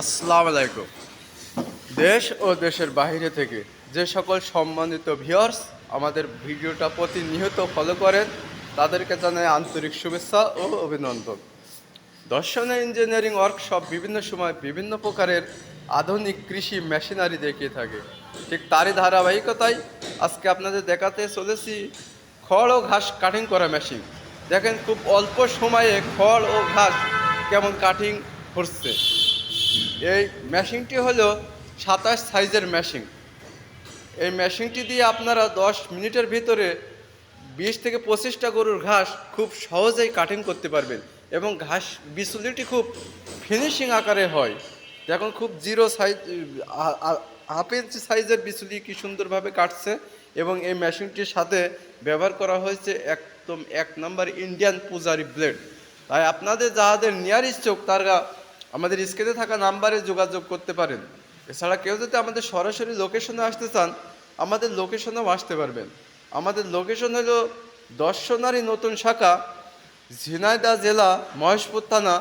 আসসালামু আলাইকুম। দেশ ও দেশের বাইরে থেকে যে সকল সম্মানিত ভিউয়ার্স আমাদের ভিডিওটা প্রতিনিয়ত ফলো করেন, তাদেরকে জানাই আন্তরিক শুভেচ্ছা ও অভিনন্দন। দর্শনে ইঞ্জিনিয়ারিং ওয়ার্কশপ বিভিন্ন সময় বিভিন্ন প্রকারের আধুনিক কৃষি মেশিনারি দেখিয়ে থাকে। ঠিক তারই ধারাবাহিকতায় আজকে আপনাদের দেখাতে চলেছি খড় ও ঘাস কাটিং করা মেশিন দেখেন খুব অল্প সময়ে খড় ও ঘাস কেমন কাটিং করছে এই মেশিনটি হলো সাতাশ সাইজের মেশিন। এই মেশিনটি দিয়ে আপনারা দশ মিনিটের ভিতরে বিশ থেকে পঁচিশটা গরুর ঘাস খুব সহজেই কাটিং করতে পারবেন এবং ঘাস বিচুলিটি খুব ফিনিশিং আকারে হয়। দেখুন খুব জিরো সাইজ হাফ ইঞ্চি সাইজের বিচুলি কি সুন্দরভাবে কাটছে এবং এই মেশিনটির সাথে ব্যবহার করা হয়েছে একদম এক নম্বর ইন্ডিয়ান পূজারি ব্লেড তাই আপনাদের যাদের নিয়ার ইচ্ছুক তারা আমাদের স্ক্রিনে থাকা নাম্বারে যোগাযোগ করতে পারেন। এছাড়া কেউ যদি আমাদের সরাসরি লোকেশনে আসতে চান, আমাদের লোকেশনেও আসতে পারবেন। আমাদের লোকেশন হলো দর্শনারী নতুন শাখা ঝিনাইদা জেলা, মহেশপুর থানা,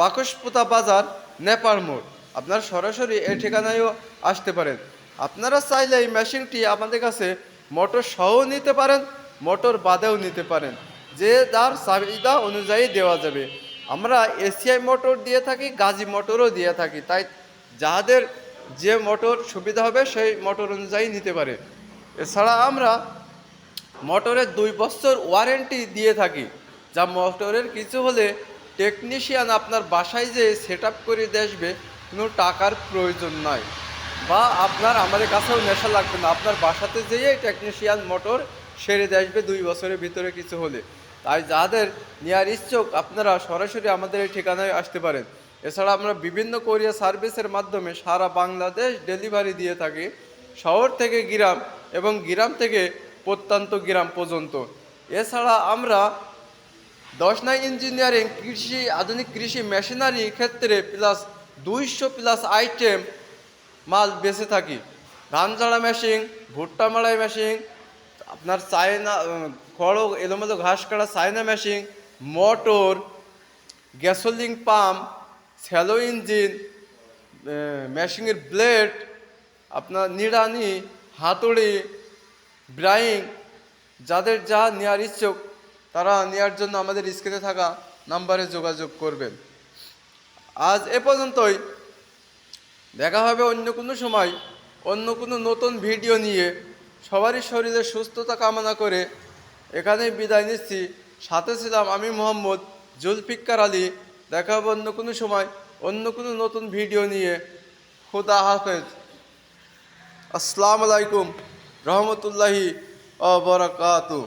বাকসপুতা বাজার, নেপাল মোড়। আপনারা সরাসরি এই ঠিকানায়ও আসতে পারেন। আপনারা চাইলে এই মেশিনটি আমাদের কাছে মোটর সহ নিতে পারেন, মোটর বাদেও নিতে পারেন। যে তার চাহিদা অনুযায়ী দেওয়া যাবে। আমরা এসিআই মোটর দিয়ে থাকি, গাজী মোটরও দিয়ে থাকি। তাই যাদের যে মোটর সুবিধা হবে, সেই মোটর অনুযায়ী নিতে পারে। এছাড়া আমরা মোটরের দুই বছর ওয়ারেন্টি দিয়ে থাকি। যা মোটরের কিছু হলে টেকনিশিয়ান আপনার বাসায় যে সেট আপ করে আসবে, কোনো টাকার প্রয়োজন নাই। বা আপনার আমাদের কাছেও নেশা লাগবে না। আপনার বাসাতে যেয়ে টেকনিশিয়ান মোটর সেরে দিয়ে আসবে দুই বছরের ভিতরে কিছু হলে। তাই যাদের নেওয়ার ইচ্ছুক আপনারা সরাসরি আমাদের এই ঠিকানায় আসতে পারেন। এছাড়া আমরা বিভিন্ন কোরিয়া সার্ভিসের মাধ্যমে সারা বাংলাদেশ ডেলিভারি দিয়ে থাকি, শহর থেকে গ্রাম এবং গ্রাম থেকে প্রত্যন্ত গ্রাম পর্যন্ত। এছাড়া আমরা দশ নাই ইঞ্জিনিয়ারিং কৃষি, আধুনিক কৃষি মেশিনারি ক্ষেত্রে প্লাস দুইশো প্লাস আইটেম মাল বেঁচে থাকি। ধান ঝাড়া মেশিন ভুট্টা মাড়াই মেশিন আপনার চায়না খড় এলোমেলো ঘাস কাটা China machine, motor gasoline pump shallow engine মেশিনের ব্লেড আপনার নিড়ানি, হাতুড়ি ব্রাইং যাদের যা নেওয়ার ইচ্ছুক, তারা নেওয়ার জন্য আমাদের স্ক্রিনে থাকা নাম্বারে যোগাযোগ করবেন। আজ এ পর্যন্তই। দেখা হবে অন্য কোনো সময়, অন্য কোনো নতুন ভিডিও নিয়ে। সবারই শরীরের সুস্থতা কামনা করে এখানেই বিদায় নিচ্ছি। সাথে ছিলাম আমি মোহাম্মদ জুলফিকার আলী। দেখা হবে অন্য কোনো সময়, অন্য কোনো নতুন ভিডিও নিয়ে। খুদা হাফেজ। আসসালামু আলাইকুম রহমতুল্লাহি ও বরাকাতু